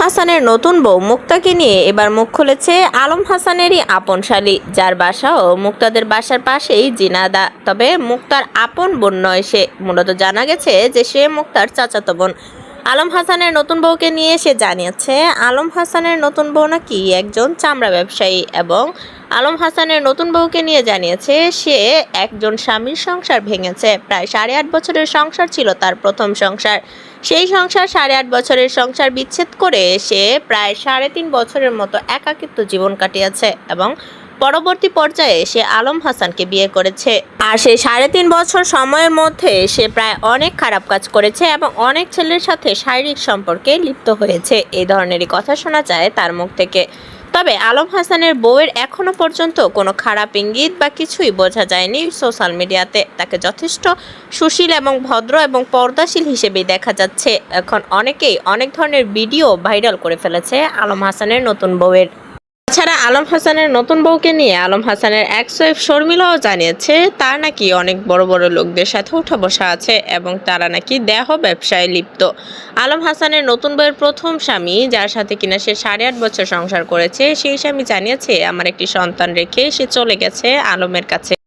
হাসানের নতুন বউ মুক্তাকে নিয়ে এবার মুখ খুলেছে আলম হাসানেরই আপন শালী, যার বাসাও মুক্তাদের বাসার পাশেই জিনাদা। তবে মুক্তার আপন বোন নয় সে। মূলত জানা গেছে যে সে মুক্তার চাচাতো বোন। আলম হাসানের নতুন বউকে নিয়ে সে জানিয়েছে, আলম হাসানের নতুন বউ নাকি একজন চামড়া ব্যবসায়ী এবং আলম হাসানের নতুন বউকে নিয়ে জানিয়েছে, সে একজন স্বামীর সংসার ভেঙেছে। প্রায় সাড়ে আট বছরের সংসার ছিল তার প্রথম সংসার। সেই সংসার সাড়ে আট বছরের সংসার বিচ্ছেদ করে সে প্রায় সাড়ে তিন বছরের মতো একাকিত্ব জীবন কাটিয়েছে এবং পরবর্তী পর্যায়ে সে আলম হাসানকে বিয়ে করেছে। আর সেই সাড়ে তিন বছর সময়ের মধ্যে সে প্রায় অনেক খারাপ কাজ করেছে এবং অনেক ছেলের সাথে শারীরিক সম্পর্কে লিপ্ত হয়েছে। এই ধরনেরই কথা শোনা যায় তার মুখ থেকে। তবে আলম হাসানের বউয়ের এখনও পর্যন্ত কোনো খারাপ ইঙ্গিত বা কিছুই বোঝা যায়নি সোশ্যাল মিডিয়াতে। তাকে যথেষ্ট সুশীল এবং ভদ্র এবং পর্দাশীল হিসেবেই দেখা যাচ্ছে। এখন অনেকেই অনেক ধরনের ভিডিও ভাইরাল করে ফেলেছে আলম হাসানের নতুন বউয়ের। তাছাড়া আলম হাসানের নতুন বউকে নিয়ে আলম হাসানের এক্স ওয়াইফ শর্মিলাও জানিয়েছে, তার নাকি অনেক বড় বড় লোকদের সাথে উঠা বসা আছে এবং তারা নাকি দেহ ব্যবসায় লিপ্ত। আলম হাসানের নতুন বউয়ের প্রথম স্বামী, যার সাথে কিনা সে সাড়ে আট বছর সংসার করেছে, সেই স্বামী জানিয়েছে, আমার একটি সন্তান রেখে সে চলে গেছে আলমের কাছে।